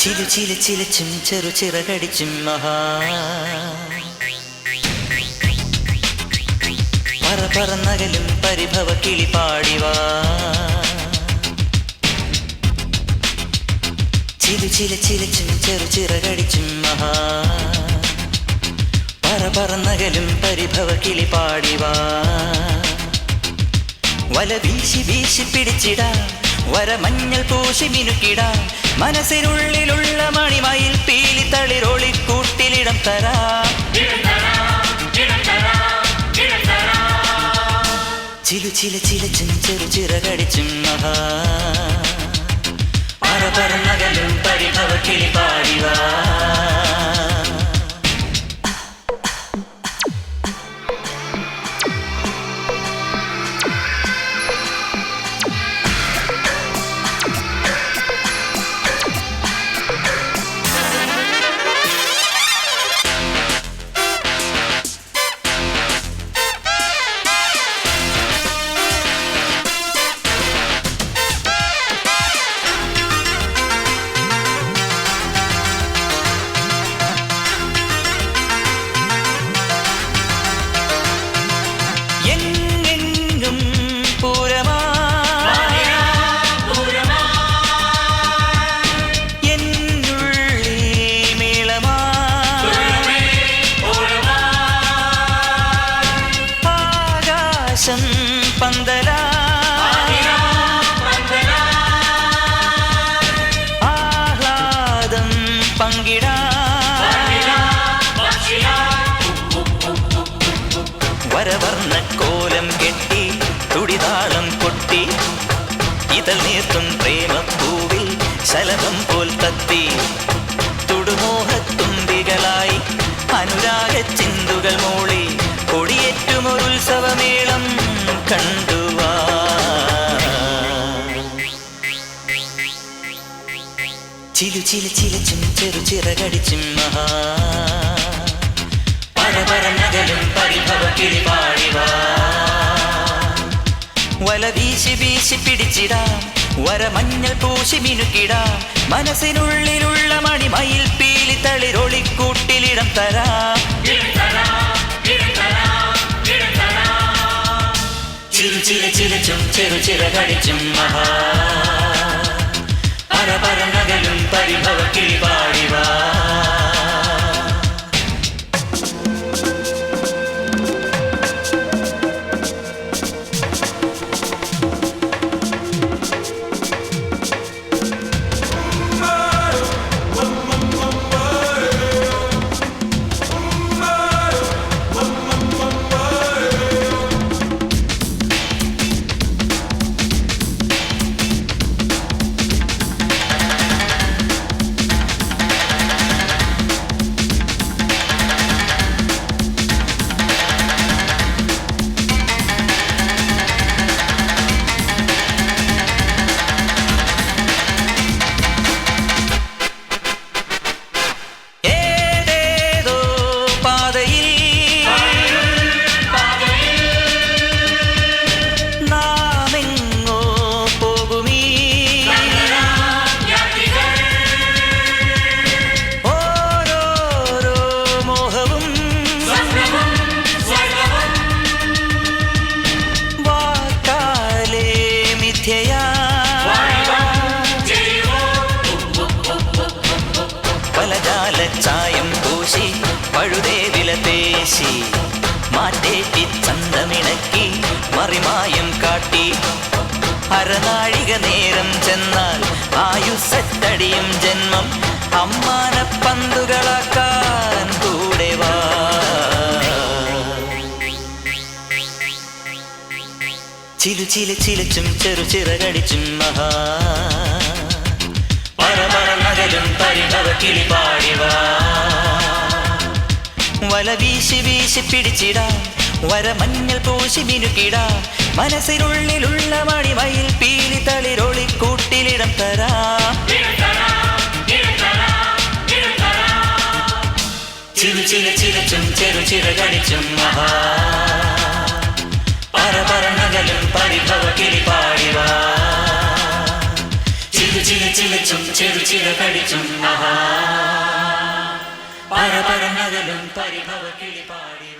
ചിലു ചില ചിലച്ചും ചെറു ചിറകടിച്ചും മഹാ. പറ പറന്നകലും പരിഭവ കിളി പാടിവാ. ചിലു ചില ചിലച്ചും ചെറു ചിറകടിച്ചും മഹാ. പറ പറന്നകലും പരിഭവ കിളി പാടിവാ. വല വീശി വീശി പിടിച്ചിടാ വര മഞ്ഞൾ പൂശി മിനുക്കിടാ മനസ്സിനുള്ളിലുള്ള മണിമയിൽ പീലി തളിരൊളി കൂട്ടിലിടം തരാ. ചിലു ചില ചിലച്ചും ചെറു ചിറകടിച്ചും മഹാ പറ പറന്നകലും പരിഭവ കിളി വരവർണ കോലം കെട്ടി തുടിതാളം കൊട്ടി ഇതൽ നീർത്തും പ്രേമപ്പൂവിൽ ശലഭം പോൽ തത്തി. തുടുമോഹത്തുമ്പികളായി അനുരാഗ ചിന്തുകൾ മൂളി കൊടിയേറ്റുമൊരുത്സവമേളം കണ്ടുവാ ചിലു ചില ചിലച്ചും ചെറു ചിറകടിച്ചും മഹാ പരപരനകലും പരിഭവ കിളി പാടിവാ. വല വീശി വീശി പിടിച്ചിടാം. വരമഞ്ഞൾ പൂശി മിനുക്കിടാം. മനസ്സിനുള്ളിലുള്ള മണിമയിൽ പീലി തളിരൊളിക്കൂട്ടിലിടം തരാം. ചിരു ചില ചിലച്ചും ചെറു ചിറകടിച്ചും മഹാ പരപരനകലും പരിഭവ കിളി പാടിവാ ഏതേതോ മാറ്റേറ്റി ചന്തമിണക്കി മറിമായം കാട്ടി. അരനാഴിക നേരം ചെന്നാൽ ആയുസത്തടിയും ജന്മം അമ്മാന പന്തുകളാക്കാൻ കൂടെ വാ. ചിലു ചില ചിലച്ചും ചെറു ചിറകടിച്ചും മഹാ. വല വീശി വീശി പിടിച്ചിടാ. വര മഞ്ഞൾ പൂശി മിനുക്കിടാ. മനസ്സിനുള്ളിലുള്ള മണിമയിൽ പീലി തളിരൊളി കൂട്ടിലിടം തരാ. ചിലു ചില ചിലച്ചും ചെറു ചിറകടിച്ചും മഹാ പരപരനകലും പരിഭവ കിളി പാടിവാ. ചിലച്ചും ചെറു ചില കടിച്ചും ആഹാ പര പരനകലും പരിഭവ കിളിപാടി